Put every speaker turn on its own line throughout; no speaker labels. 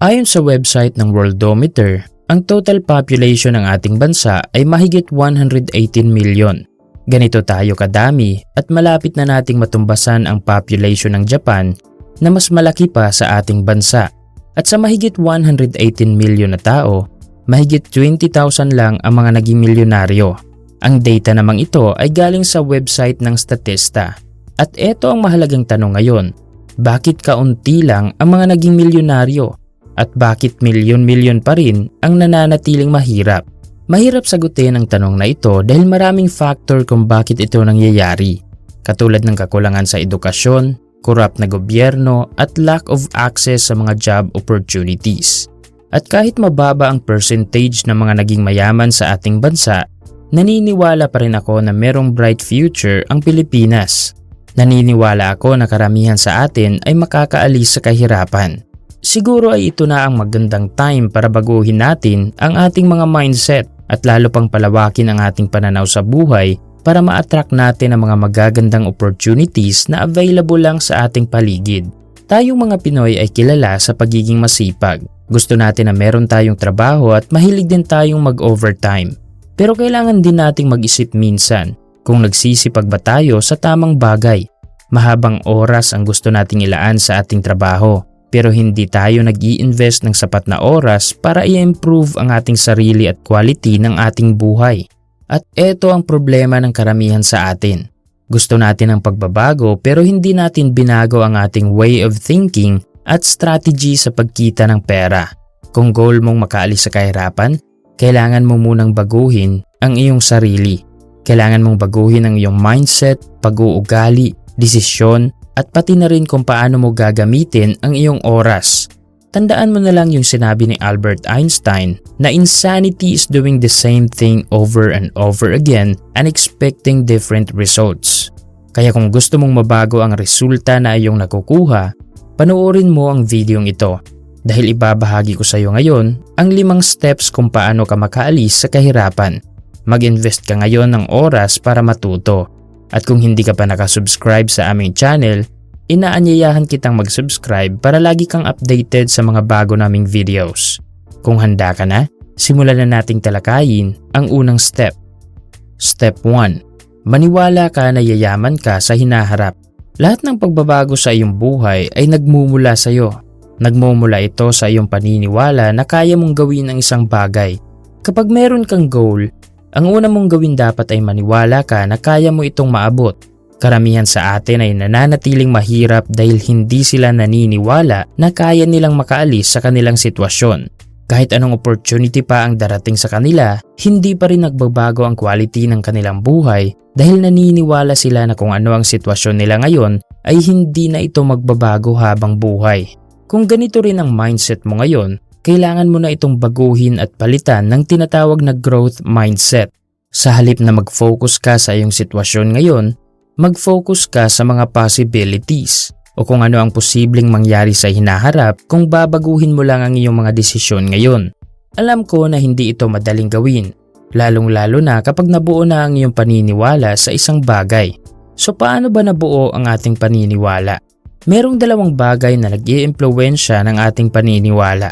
Ayon sa website ng Worldometer, ang total population ng ating bansa ay mahigit 118 million. Ganito tayo kadami at malapit na nating matumbasan ang population ng Japan na mas malaki pa sa ating bansa. At sa mahigit 118 million na tao, mahigit 20,000 lang ang mga naging milyonaryo. Ang data namang ito ay galing sa website ng Statista. At ito ang mahalagang tanong ngayon. Bakit kaunti lang ang mga naging milyonaryo? At bakit milyon-milyon pa rin ang nananatiling mahirap? Mahirap sagutin ang tanong na ito dahil maraming factor kung bakit ito nangyayari. Katulad ng kakulangan sa edukasyon, corrupt na gobyerno at lack of access sa mga job opportunities. At kahit mababa ang percentage ng mga naging mayaman sa ating bansa, naniniwala pa rin ako na merong bright future ang Pilipinas. Naniniwala ako na karamihan sa atin ay makakaalis sa kahirapan. Siguro ay ito na ang magandang time para baguhin natin ang ating mga mindset at lalo pang palawakin ang ating pananaw sa buhay para ma-attract natin ang mga magagandang opportunities na available lang sa ating paligid. Tayong mga Pinoy ay kilala sa pagiging masipag. Gusto natin na meron tayong trabaho at mahilig din tayong mag-overtime. Pero kailangan din nating mag-isip minsan kung nagsisipag ba tayo sa tamang bagay. Mahabang oras ang gusto nating ilaan sa ating trabaho pero hindi tayo nag invest ng sapat na oras para i-improve ang ating sarili at quality ng ating buhay. At ito ang problema ng karamihan sa atin. Gusto natin ang pagbabago pero hindi natin binago ang ating way of thinking at strategy sa pagkita ng pera. Kung goal mong makaalis sa kahirapan, kailangan mo munang baguhin ang iyong sarili. Kailangan mong baguhin ang iyong mindset, pag-uugali, desisyon at pati na rin kung paano mo gagamitin ang iyong oras. Tandaan mo na lang yung sinabi ni Albert Einstein na insanity is doing the same thing over and over again and expecting different results. Kaya kung gusto mong mabago ang resulta na iyong nakukuha, panoorin mo ang videong ito dahil ibabahagi ko sa iyo ngayon ang limang steps kung paano ka makaalis sa kahirapan. Mag-invest ka ngayon ng oras para matuto at kung hindi ka pa nakasubscribe sa aming channel, inaanyayahan kitang mag-subscribe para lagi kang updated sa mga bago naming videos. Kung handa ka na, simulan na nating talakayin ang unang step. Step 1. Maniwala ka na yayaman ka sa hinaharap. Lahat ng pagbabago sa iyong buhay ay nagmumula sa iyo. Nagmumula ito sa iyong paniniwala na kaya mong gawin ang isang bagay. Kapag meron kang goal, ang una mong gawin dapat ay maniwala ka na kaya mo itong maabot. Karamihan sa atin ay nananatiling mahirap dahil hindi sila naniniwala na kaya nilang makaalis sa kanilang sitwasyon. Kahit anong opportunity pa ang darating sa kanila, hindi pa rin nagbabago ang quality ng kanilang buhay dahil naniniwala sila na kung ano ang sitwasyon nila ngayon ay hindi na ito magbabago habang buhay. Kung ganito rin ang mindset mo ngayon, kailangan mo na itong baguhin at palitan ng tinatawag na growth mindset. Sa halip na mag-focus ka sa iyong sitwasyon ngayon, mag-focus ka sa mga possibilities o kung ano ang posibleng mangyari sa hinaharap kung babaguhin mo lang ang iyong mga desisyon ngayon. Alam ko na hindi ito madaling gawin, lalong-lalo na kapag nabuo na ang iyong paniniwala sa isang bagay. So paano ba nabuo ang ating paniniwala? Merong dalawang bagay na nag iimpluwensya ng ating paniniwala.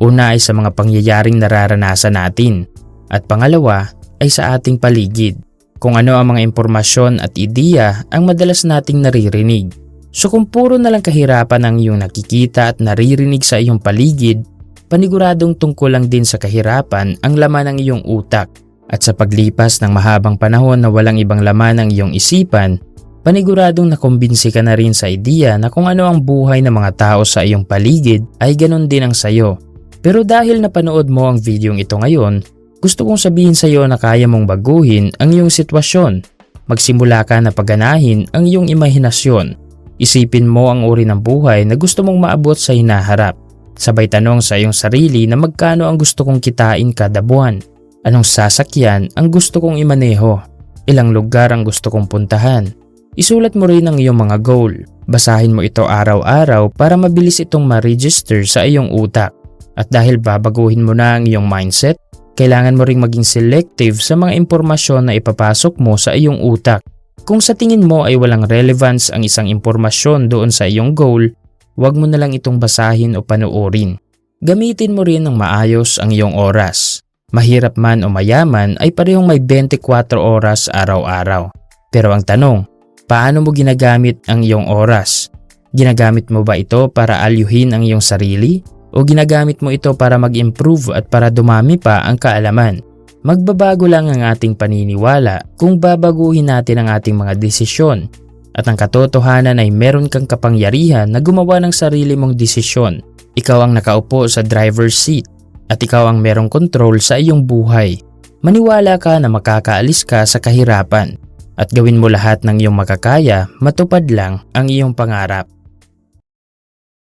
Una ay sa mga pangyayaring nararanasan natin at pangalawa ay sa ating paligid. Kung ano ang mga impormasyon at ideya ang madalas nating naririnig. So kung puro na lang kahirapan ang iyong nakikita at naririnig sa iyong paligid, paniguradong tungkol lang din sa kahirapan ang laman ng iyong utak. At sa paglipas ng mahabang panahon na walang ibang laman ang iyong isipan, paniguradong nakumbinsi ka na rin sa ideya na kung ano ang buhay ng mga tao sa iyong paligid ay ganon din ang sayo pero dahil napanood mo ang videong ito ngayon, gusto kong sabihin sa iyo na kaya mong baguhin ang iyong sitwasyon. Magsimula ka na pagganahin ang iyong imahinasyon. Isipin mo ang uri ng buhay na gusto mong maabot sa hinaharap. Sabay tanong sa iyong sarili na magkano ang gusto kong kitain kada buwan. Anong sasakyan ang gusto kong imaneho? Ilang lugar ang gusto kong puntahan? Isulat mo rin ang iyong mga goal. Basahin mo ito araw-araw para mabilis itong ma-register sa iyong utak. At dahil babaguhin mo na ang iyong mindset, kailangan mo ring maging selective sa mga impormasyon na ipapasok mo sa iyong utak. Kung sa tingin mo ay walang relevance ang isang impormasyon doon sa iyong goal, huwag mo na lang itong basahin o panoorin. Gamitin mo rin ng maayos ang iyong oras. Mahirap man o mayaman ay parehong may 24 oras araw-araw. Pero ang tanong, paano mo ginagamit ang iyong oras? Ginagamit mo ba ito para alyuhin ang iyong sarili? O ginagamit mo ito para mag-improve at para dumami pa ang kaalaman? Magbabago lang ang ating paniniwala kung babaguhin natin ang ating mga desisyon. At ang katotohanan ay meron kang kapangyarihan na gumawa ng sarili mong desisyon ikaw ang nakaupo sa driver's seat at ikaw ang merong control sa iyong buhay. Maniwala ka na makakaalis ka sa kahirapan at gawin mo lahat ng iyong makakaya matupad lang ang iyong pangarap.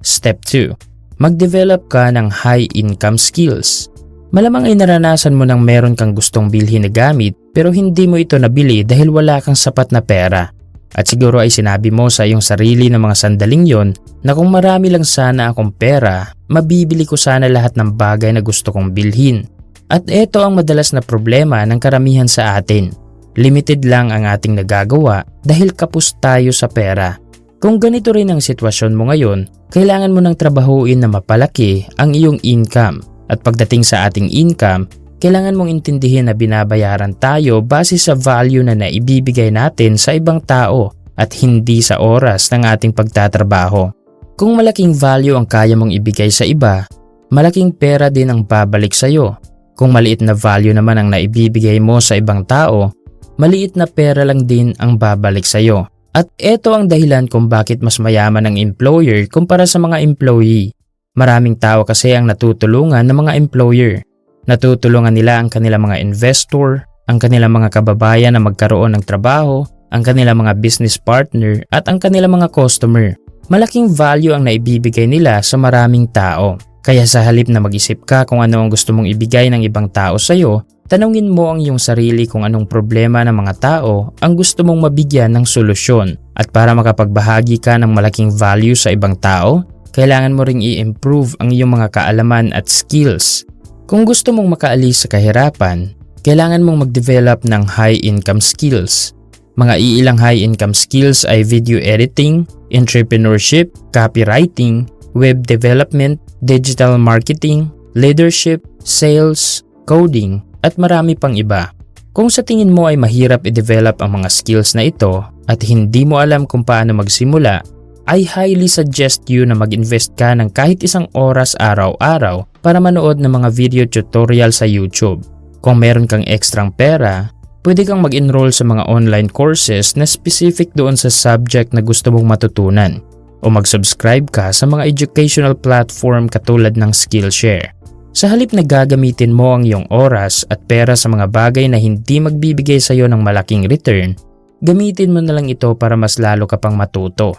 Step 2. Mag-develop ka ng high income skills. Malamang ay naranasan mo nang meron kang gustong bilhin na gamit pero hindi mo ito nabili dahil wala kang sapat na pera. At siguro ay sinabi mo sa iyong sarili ng mga sandaling yon na kung marami lang sana akong pera, mabibili ko sana lahat ng bagay na gusto kong bilhin. At ito ang madalas na problema ng karamihan sa atin. Limited lang ang ating nagagawa dahil kapos tayo sa pera. Kung ganito rin ang sitwasyon mo ngayon, kailangan mo nang trabahuin na mapalaki ang iyong income. At pagdating sa ating income, kailangan mong intindihin na binabayaran tayo base sa value na naibibigay natin sa ibang tao at hindi sa oras ng ating pagtatrabaho. Kung malaking value ang kaya mong ibigay sa iba, malaking pera din ang babalik sa iyo. Kung maliit na value naman ang naibibigay mo sa ibang tao, maliit na pera lang din ang babalik sa iyo. At ito ang dahilan kung bakit mas mayaman ang employer kumpara sa mga employee. Maraming tao kasi ang natutulungan ng mga employer Natutulungan nila ang kanilang mga investor, ang kanilang mga kababayan na magkaroon ng trabaho, ang kanilang mga business partner at ang kanilang mga customer. Malaking value ang naibibigay nila sa maraming tao. Kaya sa halip na mag-isip ka kung ano ang gusto mong ibigay ng ibang tao sa iyo, tanungin mo ang iyong sarili kung anong problema ng mga tao ang gusto mong mabigyan ng solusyon. At para makapagbahagi ka ng malaking value sa ibang tao, kailangan mo ring i-improve ang iyong mga kaalaman at skills kung gusto mong makaalis sa kahirapan, kailangan mong mag-develop ng high income skills. Mga iilang high income skills ay video editing, entrepreneurship, copywriting, web development, digital marketing, leadership, sales, coding, at marami pang iba. Kung sa tingin mo ay mahirap i-develop ang mga skills na ito at hindi mo alam kung paano magsimula, I highly suggest you na mag-invest ka ng kahit isang oras araw-araw para manood ng mga video tutorial sa YouTube. Kung meron kang ekstrang pera, pwede kang mag-enroll sa mga online courses na specific doon sa subject na gusto mong matutunan o mag-subscribe ka sa mga educational platform katulad ng Skillshare. Sa halip na gagamitin mo ang iyong oras at pera sa mga bagay na hindi magbibigay sa iyo ng malaking return, gamitin mo na lang ito para mas lalo ka pang matuto.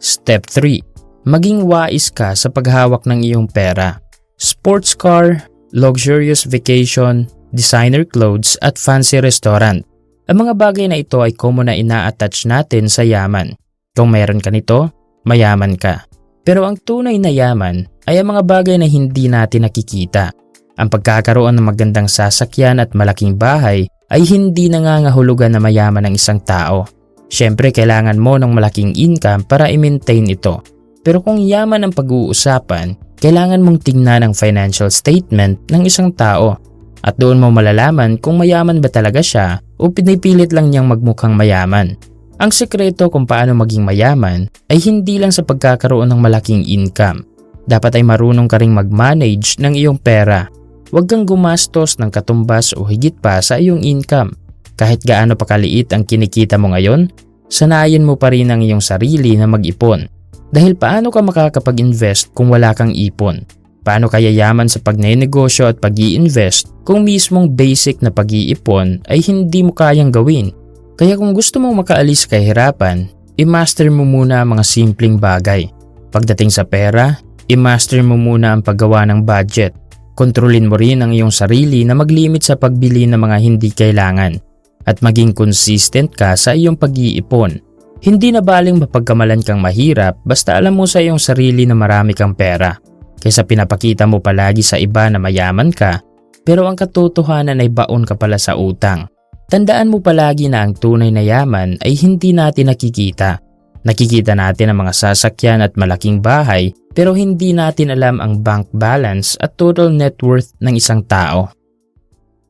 Step 3. Maging wais ka sa paghawak ng iyong pera. Sports car, luxurious vacation, designer clothes at fancy restaurant. Ang mga bagay na ito ay common na ina-attach natin sa yaman. Kung mayroon ka nito, mayaman ka. Pero ang tunay na yaman ay ang mga bagay na hindi natin nakikita. Ang pagkakaroon ng magandang sasakyan at malaking bahay ay hindi nangangahulugan na mayaman ng isang tao. Siyempre kailangan mo ng malaking income para i-maintain ito. Pero kung yaman ang pag-uusapan, kailangan mong tingnan ang financial statement ng isang tao at doon mo malalaman kung mayaman ba talaga siya o pinipilit lang niyang magmukhang mayaman. Ang sekreto kung paano maging mayaman ay hindi lang sa pagkakaroon ng malaking income. Dapat ay marunong ka ring mag-manage ng iyong pera. Huwag kang gumastos ng katumbas o higit pa sa iyong income. Kahit gaano pa kaliit ang kinikita mo ngayon, sanayin mo pa rin ang iyong sarili na mag-ipon. Dahil paano ka makakapag-invest kung wala kang ipon? Paano kaya yaman sa pagnenegosyo at pag invest kung mismong basic na pag-iipon ay hindi mo kayang gawin? Kaya kung gusto mong makaalis sa kahirapan, i-master mo muna ang mga simpleng bagay. Pagdating sa pera, i-master mo muna ang paggawa ng budget. Kontrolin mo rin ang iyong sarili na maglimit sa pagbili ng mga hindi kailangan at maging consistent ka sa iyong pag-iipon. Hindi na baling mapagkamalan kang mahirap basta alam mo sa iyong sarili na marami kang pera kaysa pinapakita mo palagi sa iba na mayaman ka pero ang katotohanan ay baon ka pala sa utang. Tandaan mo palagi na ang tunay na yaman ay hindi natin nakikita. Nakikita natin ang mga sasakyan at malaking bahay pero hindi natin alam ang bank balance at total net worth ng isang tao.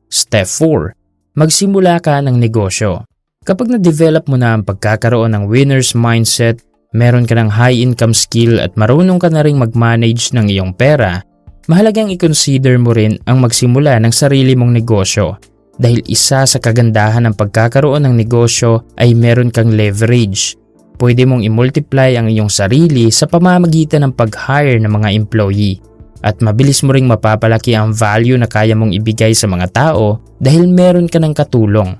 Step 4. Magsimula ka ng negosyo. Kapag na-develop mo na ang pagkakaroon ng winner's mindset, meron ka ng high income skill at marunong ka na ring mag-manage ng iyong pera, mahalagang i-consider mo rin ang magsimula ng sarili mong negosyo dahil isa sa kagandahan ng pagkakaroon ng negosyo ay meron kang leverage. Pwede mong i-multiply ang iyong sarili sa pamamagitan ng pag-hire ng mga employee at mabilis mo ring mapapalaki ang value na kaya mong ibigay sa mga tao dahil meron ka ng katulong.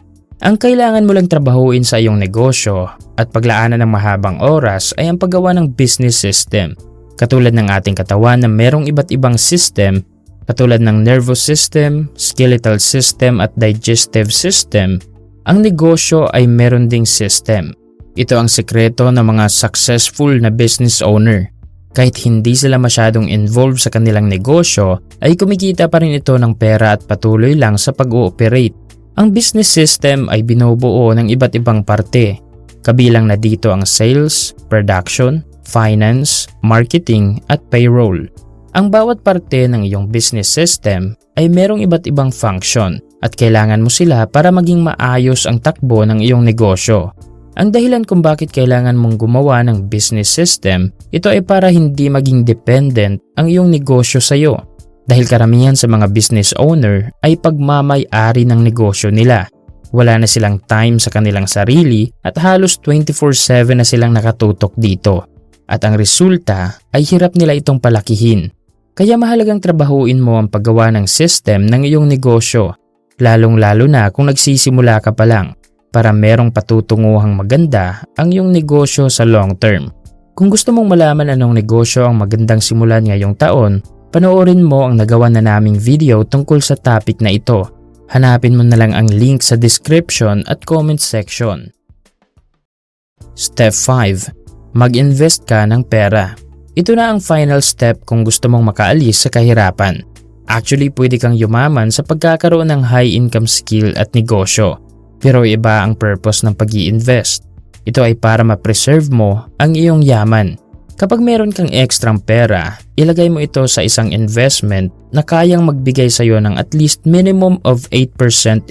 Ang kailangan mo lang trabahuin sa iyong negosyo at paglaanan ng mahabang oras ay ang paggawa ng business system. Katulad ng ating katawan na merong iba't ibang system katulad ng nervous system, skeletal system at digestive system, ang negosyo ay meron ding system. Ito ang sekreto ng mga successful na business owner. Kahit hindi sila masyadong involved sa kanilang negosyo, ay kumikita pa rin ito ng pera at patuloy lang sa pag-ooperate. Ang business system ay binubuo ng iba't ibang parte. Kabilang na dito ang sales, production, finance, marketing at payroll. Ang bawat parte ng iyong business system ay merong iba't ibang function at kailangan mo sila para maging maayos ang takbo ng iyong negosyo. Ang dahilan kung bakit kailangan mong gumawa ng business system, ito ay para hindi maging dependent ang iyong negosyo sa iyo. Dahil karamihan sa mga business owner ay pagmamay-ari ng negosyo nila. Wala na silang time sa kanilang sarili at halos 24-7 na silang nakatutok dito. At ang resulta ay hirap nila itong palakihin kaya mahalagang trabahuin mo ang paggawa ng system ng iyong negosyo, lalong-lalo na kung nagsisimula ka pa lang para merong patutunguhang maganda ang iyong negosyo sa long term. Kung gusto mong malaman anong negosyo ang magandang simulan ngayong taon, panoorin mo ang nagawa na naming video tungkol sa topic na ito. Hanapin mo na lang ang link sa description at comment section. Step 5. Mag-invest ka ng pera. Ito na ang final step kung gusto mong makaalis sa kahirapan. Actually, pwede kang yumaman sa pagkakaroon ng high income skill at negosyo. Pero iba ang purpose ng pag invest Ito ay para ma-preserve mo ang iyong yaman. Kapag meron kang ekstrang pera, ilagay mo ito sa isang investment na kayang magbigay sa iyo ng at least minimum of 8%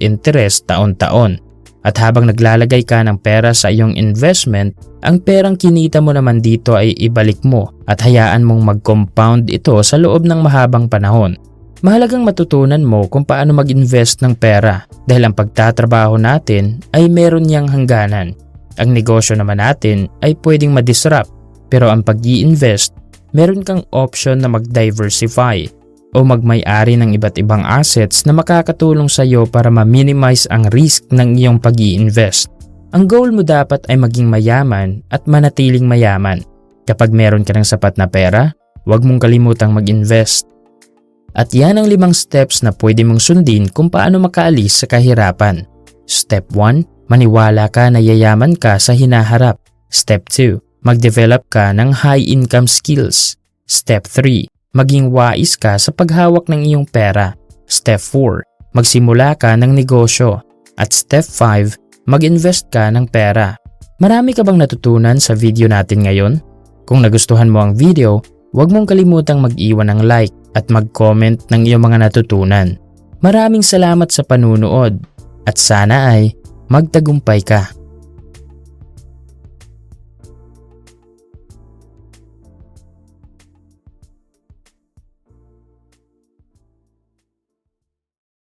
interest taon-taon. At habang naglalagay ka ng pera sa iyong investment, ang perang kinita mo naman dito ay ibalik mo at hayaan mong mag-compound ito sa loob ng mahabang panahon. Mahalagang matutunan mo kung paano mag-invest ng pera dahil ang pagtatrabaho natin ay meron niyang hangganan. Ang negosyo naman natin ay pwedeng ma-disrupt pero ang pag invest meron kang option na mag-diversify o magmay-ari ng iba't ibang assets na makakatulong sa iyo para ma-minimize ang risk ng iyong pag invest Ang goal mo dapat ay maging mayaman at manatiling mayaman. Kapag meron ka ng sapat na pera, huwag mong kalimutang mag-invest. At yan ang limang steps na pwede mong sundin kung paano makaalis sa kahirapan. Step 1. Maniwala ka na yayaman ka sa hinaharap. Step 2. Mag-develop ka ng high income skills. Step 3 maging wais ka sa paghawak ng iyong pera. Step 4, magsimula ka ng negosyo. At step 5, mag-invest ka ng pera. Marami ka bang natutunan sa video natin ngayon? Kung nagustuhan mo ang video, huwag mong kalimutang mag-iwan ng like at mag-comment ng iyong mga natutunan. Maraming salamat sa panunood at sana ay magtagumpay ka.